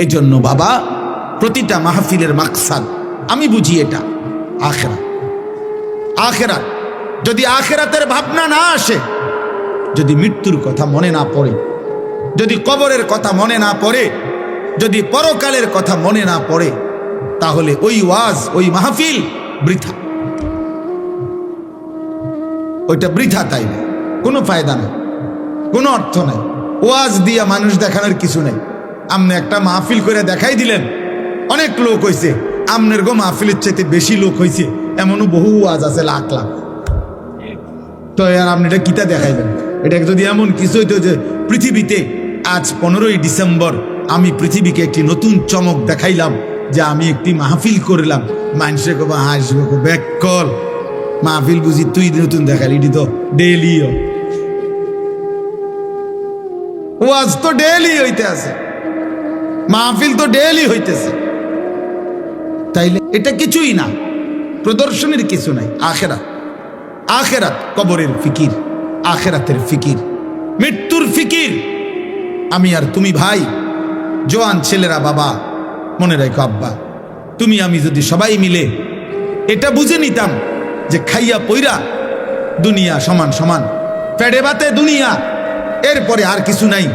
এই জন্য বাবা, প্রতিটা মাহফিলের মাকসাদ, আমি বুঝি এটা, আখেরা। আখেরা, যদি আখেরাতের ভাবনা না আসে, যদি মৃত্যুর কথা মনে না পড়ে, যদি কবরের কথা মনে না পড়ে, যদি পরকালের কথা মনে না পড়ে, তাহলে ওই ওয়াজ, ওই মাহফিল বৃথা। ওইটা বৃথা তাই না কোনো ফায়দা নেই, কোনো অর্থ নাই। ওয়াজ দিয়া মানুষ দেখানোর কিছু নেই। আপনি একটা মাহফিল করে দেখাই দিলেন। অনেক লোক হয়েছে আমনের গো মাহফিলের চাইতে বেশি লোক হয়েছে এমনও বহু আজ আছে, লাখ লাখ। তো আর আপনি এটা কিতা দেখাইবেন? এটা যদি এমন কিছু হইতো যে পৃথিবীতে আজ পনেরোই ডিসেম্বর আমি পৃথিবীকে একটি নতুন চমক দেখাইলাম, যে আমি একটি মাহফিল করলাম। মানুষের কবা হাসবে ব্যাক কল মাহফিল বুঝি তুই নতুন দেখালি, এটি তো ডেলিও ওয়াজ তো ডেলি হইতে আছে। মাহফিল তো ডেলি হইতেছে। তাইলে এটা কিছুই না। প্রদর্শনীর কিছু নাই। আখেরাত। আখেরাত কবরের ফিকির, আখেরাতের ফিকির। মৃত্যুর ফিকির। আমি আর তুমি ভাই, জোয়ান ছেলেরা বাবা, মনে রেখো আব্বা। তুমি, আমি যদি সবাই মিলে এটা বুঝে নিতাম যে খাইয়া পইরা দুনিয়া সমান সমান, ফেডে বাতে দুনিয়া, এরপরে আর কিছু নাই।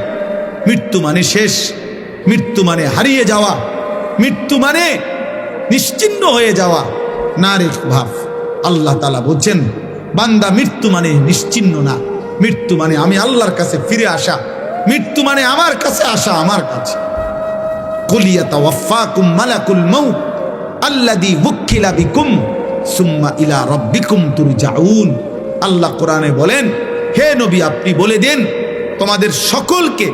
মৃত্যু মানে শেষ। মৃত্যু মানে হারিয়ে যাওয়া, মৃত্যু মানে নিশ্চিন্ন হয়ে যাওয়া না রে ভাব। আল্লাহ তালা বলছেন, বান্দা মৃত্যু মানে নিশ্চিন্ন না। মৃত্যু মানে আমি আল্লাহর কাছে ফিরে আসা। মৃত্যু মানে আমার কাছে আসা, আমার কাছে। বিকুম সুম্মা ইলা আল্লাহ কোরআনে বলেন, হে নবী, আপনি বলে দেন, তোমাদের সকলকে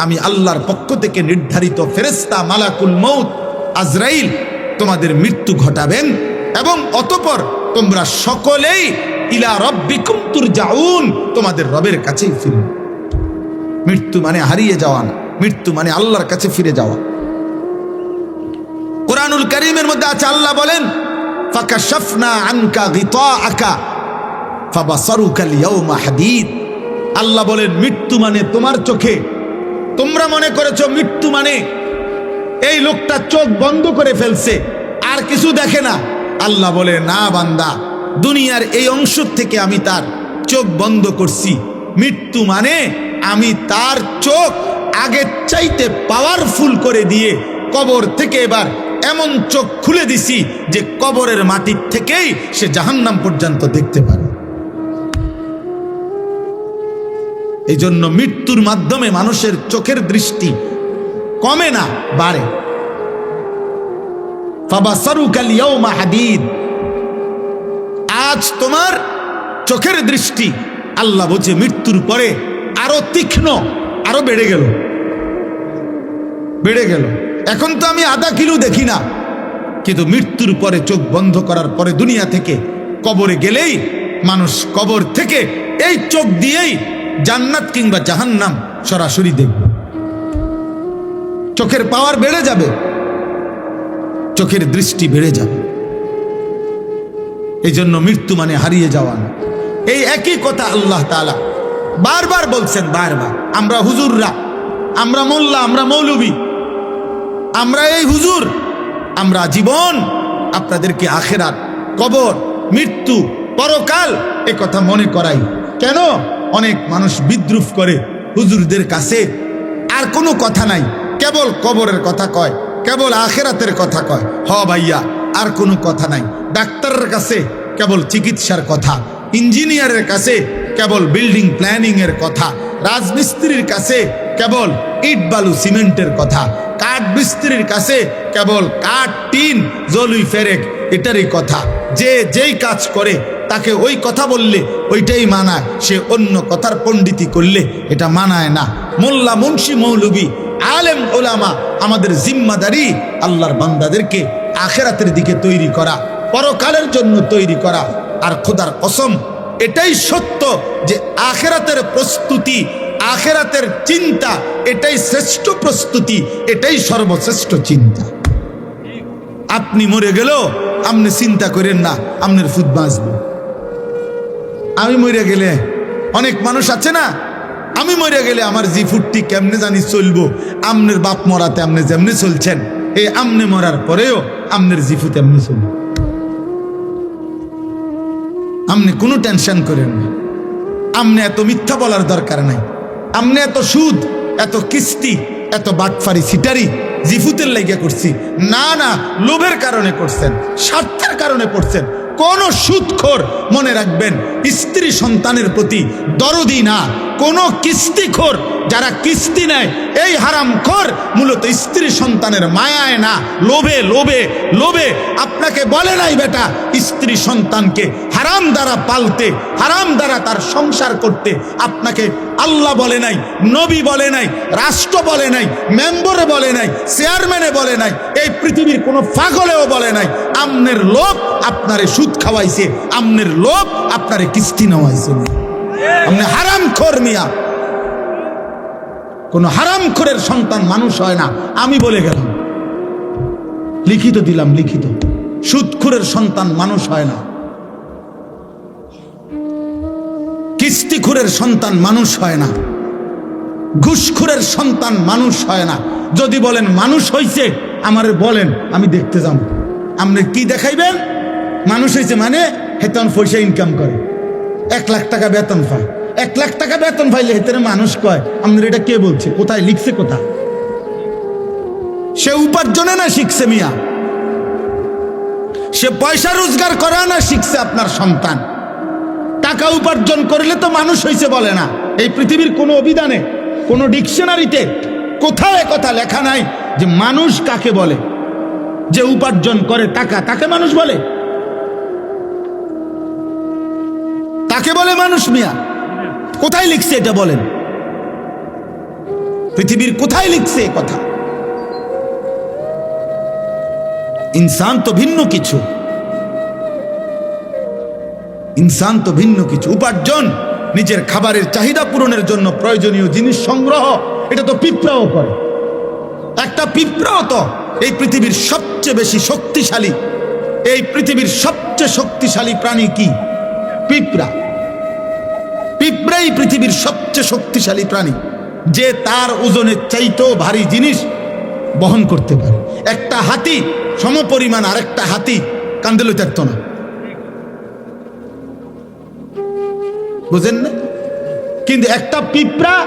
আমি আল্লাহর পক্ষ থেকে নির্ধারিত ফেরেস্তা মালাকুল মৌত আজরাইল তোমাদের মৃত্যু ঘটাবেন এবং অতপর তোমরা সকলেই ইলা রব্বিকুম তুরজাউন তোমাদের রবের কাছেই ফিরবে। মৃত্যু মানে হারিয়ে যাওয়া না, মৃত্যু মানে আল্লাহর কাছে ফিরে যাওয়া। কোরআনুল করিমের মধ্যে আছে, আল্লাহ বলেন, ফাকাশাফনা আনকা গিতাআকা ফাবাসারুকা আল-ইয়াওমা হাদীদ। আল্লাহ বলেন, মৃত্যু মানে তোমার চোখে তোমরা মনে করেছ মৃত্যু মানে? এই লোকটা চোখ বন্ধ করে ফেলছে, আর কিছু দেখে না। আল্লাহ বলে, না বান্দা, দুনিয়ার এই অংশ থেকে আমি তার চোখ বন্ধ করছি। মৃত্যু মানে আমি তার চোখ আগের চাইতে পাওয়ারফুল করে দিয়ে কবর থেকে এবার এমন চোখ খুলে দিছি যে কবরের মাটির থেকেই সে জাহান্নাম পর্যন্ত দেখতে পারে। এই জন্য মৃত্যুর মাধ্যমে মানুষের চোখের দৃষ্টি কমে না, বাড়ে। হাদিদ। আজ তোমার চোখের দৃষ্টি, আল্লাহ বলছে, মৃত্যুর পরে আরও তীক্ষ্ণ, আরও বেড়ে গেল। বেড়ে গেল। এখন তো আমি আধা কিলো দেখি না। কিন্তু মৃত্যুর পরে চোখ বন্ধ করার পরে দুনিয়া থেকে কবরে গেলেই মানুষ কবর থেকে এই চোখ দিয়েই জান্নাত কিংবা জাহান্নাম সরাসরি দেখবে। চোখের পাওয়ার বেড়ে যাবে, চোখের দৃষ্টি বেড়ে যাবে। এই জন্য মৃত্যু মানে হারিয়ে যাওয়া এই একই কথা আল্লাহ তালা বারবার বলছেন, বারবার, আমরা হুজুররা, আমরা মোল্লা, আমরা মৌলবী, আমরা এই হুজুর, আমরা জীবন, আপনাদেরকে আখেরাত, কবর, মৃত্যু, পরকাল, এ কথা মনে করাই। কেন? অনেক মানুষ বিদ্রুপ করে হুজুরদের কাছে। আর কোনো কথা নাই, কেবল কবরের কথা কয়, কেবল আখেরাতের কথা কয়। হ ভাইয়া, আর কোনো কথা নাই। ডাক্তারের কাছে কেবল চিকিৎসার কথা, ইঞ্জিনিয়ারের কাছে কেবল বিল্ডিং প্ল্যানিং এর কথা, রাজমিস্ত্রির কাছে কেবল ইট বালু সিমেন্টের কথা, কাঠ মিস্ত্রির কাছে কেবল কাঠ, টিন, জলুই ফেরেক, এটারই কথা। যে যেই কাজ করে তাকে ওই কথা বললে ওইটাই মানায়। সে অন্য কথার পণ্ডিতি করলে এটা মানায় না। মোল্লা মুন্সি মৌলবী, আলেম ওলামা, আমাদের জিম্মাদারি আল্লাহর বান্দাদেরকে আখেরাতের দিকে তৈরি করা, পরকালের জন্য তৈরি করা। আর খোদার কসম, এটাই সত্য যে আখেরাতের প্রস্তুতি, আখেরাতের চিন্তা, এটাই শ্রেষ্ঠ প্রস্তুতি, এটাই সর্বশ্রেষ্ঠ চিন্তা। আপনি মরে গেল আপনি চিন্তা করেন না, আপনার ফুট বাঁচব। আমি মরে গেলে? অনেক মানুষ আছে না? আমি মরে গেলে আমার জিফুটটি কেমনে জানি চলবো? আমনের বাপ মরাতে আমনে যেমনি চলছেন। এই আমনে মরার পরেও আমনের জিফু তেমনি চলবে। আপনি কোনো টেনশন করেন না। আপনি এত মিথ্যা বলার দরকার নাই। আপনি এত সুদ, এত কিস্তি, এত বাটফারি সিটারি জিফুতের লেগে করছি। না না, লোভের কারণে করছেন, স্বার্থের কারণে করছেন। কোন সুদখোর মনে রাখবেন। স্ত্রী সন্তানের প্রতি দরদি না। কোন কিস্তিখোর যারা কিস্তি নেয়, এই হারামখোর মূলত স্ত্রী সন্তানের মায়ায় না, লোভে লোভে লোভে। আপনাকে বলে নাই বেটা, স্ত্রী সন্তানকে হারাম দ্বারা পালতে, হারাম দ্বারা তার সংসার করতে। আপনাকে আল্লাহ বলে নাই, নবী বলে নাই, রাষ্ট্র বলে নাই, মেম্বরে বলে নাই, চেয়ারম্যানে বলে নাই, এই পৃথিবীর কোনো ফাগলেও বলে নাই, আমনের লোক আপনারে সুদ খাওয়াইছে, আমনের লোক আপনারে কিস্তি নেওয়াইছে। খোর মিয়া। কোন হারাম খোরের সন্তান মানুষ হয় না। আমি বলে গেলাম। লিখিত দিলাম, লিখিত। সুদখুরের সন্তান মানুষ হয় না। কিস্তিখুরের সন্তান মানুষ হয় না। ঘুষখুরের সন্তান মানুষ হয় না। যদি বলেন মানুষ হইছে, আমার বলেন, আমি দেখতে যাব। আপনি কি দেখাইবেন? মানুষ হয়েছে মানে হেতন পয়সা ইনকাম করে। এক লাখ টাকা বেতন পায়। এক লাখ টাকা বেতন পাইলে হেতের মানুষ কয় আপনার এটা কে বলছে? কোথায়? লিখছে কোথায়? সে উপার্জনে না শিখছে মিয়া। সে পয়সা রোজগার করা না শিখছে আপনার সন্তান। টাকা উপার্জন করলে তো মানুষ হয়েছে বলে না। এই পৃথিবীর কোনো অভিধানে, কোনো ডিকশনারিতে কোথাও কথা লেখা নাই যে মানুষ কাকে বলে। যে উপার্জন করে টাকা, তাকে মানুষ বলে। তাকে বলে মানুষ মিয়া। কোথায় লিখছে এটা বলেন? পৃথিবীর কোথায় লিখছে কথা? ইনসান তো ভিন্ন কিছু। ইনসান তো ভিন্ন কিছু। উপার্জন, নিজের খাবারের চাহিদা পূরণের জন্য প্রয়োজনীয় জিনিস সংগ্রহ, এটা তো পিঁপড়াও করে। একটা পিঁপড়াও তো এই পৃথিবীর সবচেয়ে বেশি শক্তিশালী। এই পৃথিবীর সবচেয়ে শক্তিশালী প্রাণী কি? পিঁপড়া। পিঁপড়াই পৃথিবীর সবচেয়ে শক্তিশালী প্রাণী। যে তার ওজনের চাইতেও ভারী জিনিস বহন করতে পারে। একটা হাতি, সমপরিমাণ আরেকটা হাতি কান্দে লইতে না। বুঝেন না? কিন্তু একটা পিঁপড়া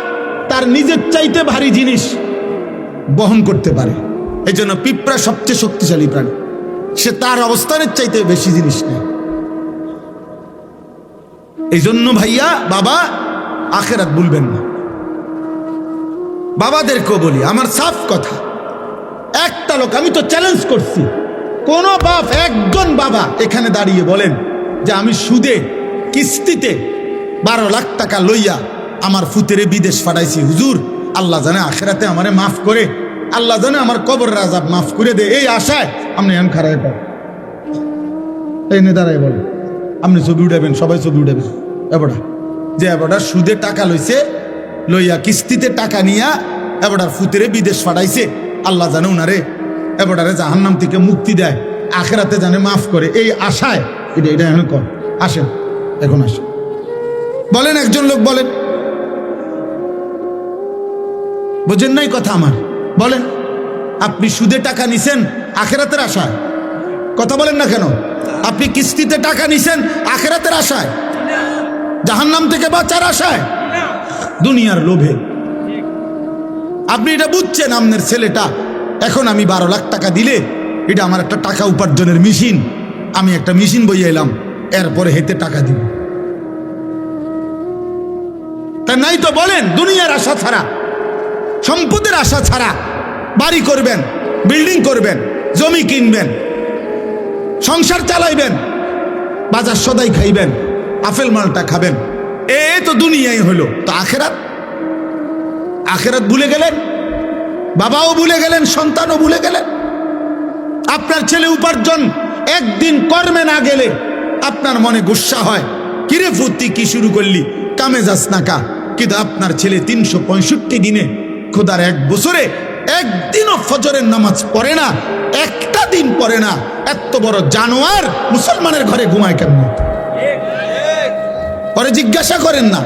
তার নিজের চাইতে ভারী জিনিস বহন করতে পারে। এই জন্য পিঁপড়া সবচেয়ে শক্তিশালী প্রাণী। সে তার অবস্থানের চাইতে বেশি জিনিস নেয়। এই জন্য ভাইয়া, বাবা, আখেরাত বলবেন না। বাবাদেরকেও বলি, আমার সাফ কথা, একটা লোক, আমি তো চ্যালেঞ্জ করছি। কোন বাপ, একজন বাবা এখানে দাঁড়িয়ে বলেন যে, আমি সুদে, কিস্তিতে বারো লাখ টাকা লইয়া আমার ফুতেরে বিদেশ পাঠাইছি। হুজুর, আল্লাহ জানে আখেরাতে আমারে মাফ করে, আল্লাহ জানে আমার কবর রাজাব মাফ করে দে। এই আশায় আপনি এমন খারাপ এই নে দাঁড়াই বলে আপনি ছবি উঠাবেন, সবাই ছবি উঠাবেন। এবারটা। যে এবারটা সুদে টাকা লইছে, লইয়া কিস্তিতে টাকা নিয়া এবারটার ফুতেরে বিদেশ পাঠাইছে। আল্লাহ জানে উনারে। এবারটারে জাহান্নাম থেকে মুক্তি দেয়। আখেরাতে জানে মাফ করে। এই আশায়, এটা এটা এখন কর। আসেন, এখন আসেন। বলেন, একজন লোক বলেন। বোঝেন নাই কথা আমার। বলেন, আপনি সুদে টাকা নিছেন আখেরাতের আশায়? কথা বলেন না কেন? আপনি কিস্তিতে টাকা নিছেন আখেরাতের আশায়? জাহান্নাম থেকে বাঁচার আশায়। দুনিয়ার লোভে। আপনি এটা বুঝছেন আপনার ছেলেটা। এখন আমি বারো লাখ টাকা দিলে এটা আমার একটা টাকা উপার্জনের মেশিন। আমি একটা মেশিন বইয়ে এলাম, এরপরে হেতে টাকা দিব। তা নাই তো বলেন, দুনিয়ার আশা ছাড়া, সম্পদের আশা ছাড়া বাড়ি করবেন, বিল্ডিং করবেন, জমি কিনবেন, সংসার চালাইবেন, বাজার সদাই খাইবেন। আপেল মালটা খাবেন। এ তো দুনিয়াই হলো। তো আখেরাত? আখেরাত ভুলে গেলেন? বাবাও ভুলে গেলেন, সন্তানও ভুলে গেলেন? আপনার ছেলে উপার্জন একদিন কর্মে না গেলে আপনার মনে গুসা হয়। কিরে ফুর্তি, কি শুরু করলি? কামে যাস না কা? কিন্তু আপনার ছেলে তিনশো পঁয়ষট্টি দিনে খোদার এক বছরে একদিনও ফজরের নামাজ পড়ে না, একটা দিন পড়ে না। এত বড় জানোয়ার মুসলমানের ঘরে ঘুমায় কেমন? পরে জিজ্ঞাসা করেন না।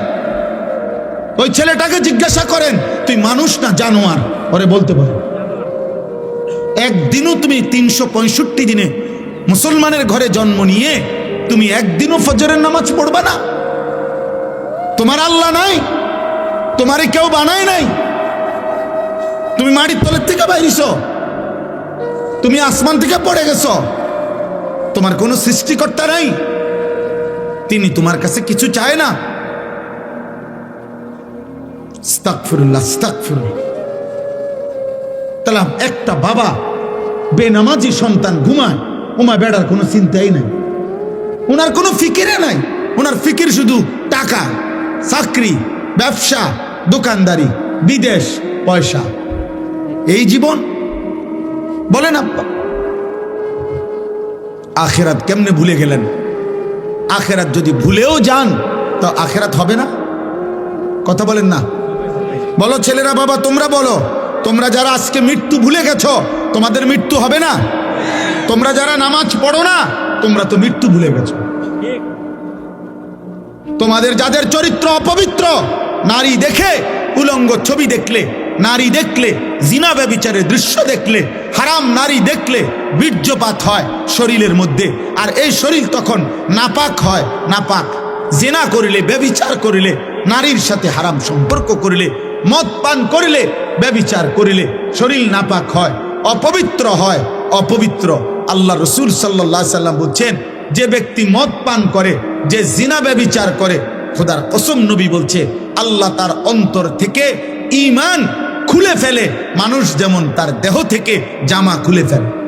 ওই ছেলেটাকে জিজ্ঞাসা করেন, তুই মানুষ না জানোয়ার? ওরে বলতে পারো একদিনও তুমি তিনশো পঁয়ষট্টি দিনে মুসলমানের ঘরে জন্ম নিয়ে তুমি একদিনও ফজরের নামাজ পড়বা না। তোমার আল্লাহ নাই তোমারে কেউ বানায় নাই। তুমি মাটির তলের থেকে বাইরিছ, তুমি আসমান থেকে পড়ে গেছ, তোমার কোনো সৃষ্টিকর্তা নাই। তিনি তোমার কাছে কিছু চায় না। একটা বাবা, বেনামাজি সন্তান ঘুমায় ওমা বেড়ার কোনো চিন্তাই নাই। ওনার কোনো ফিকিরে নাই। ওনার ফিকির শুধু টাকা, চাকরি, ব্যবসা, দোকানদারি, বিদেশ, পয়সা। এই জীবন? বলেন আব্বা। আখেরাত কেমনে ভুলে গেলেন? আখেরাত যদি ভুলেও যান, তো আখেরাত হবে না? কথা বলেন না। বলো, ছেলেরা, বাবা, তোমরা বলো, তোমরা যারা আজকে মৃত্যু ভুলে গেছো, তোমাদের মৃত্যু হবে না? তোমরা যারা নামাজ পড়ো না, তোমরা তো মৃত্যু ভুলে গেছো। তোমাদের যাদের চরিত্র অপবিত্র, নারী দেখে, উলঙ্গ ছবি দেখলে, নারী দেখলে, জিনা ব্যবিচারের দৃশ্য দেখলে হারাম নারী দেখলে বীর্যপাত হয় শরীরের মধ্যে। আর এই শরীর তখন নাপাক হয়, নাপাক। জেনা করিলে ব্যবিচার করিলে, নারীর সাথে হারাম সম্পর্ক করিলে, মদ পান করিলে ব্যবিচার করিলে শরীর নাপাক হয়, অপবিত্র হয়, অপবিত্র। আল্লাহ রসুল সাল্লাহ সাল্লাম বলছেন, যে ব্যক্তি মদ পান করে, যে জিনা ব্যবিচার করে, খোদার কসম নবী বলছে, আল্লাহ তার অন্তর থেকে ইমান খুলে ফেলে। মানুষ যেমন তার দেহ থেকে জামা খুলে ফেলে।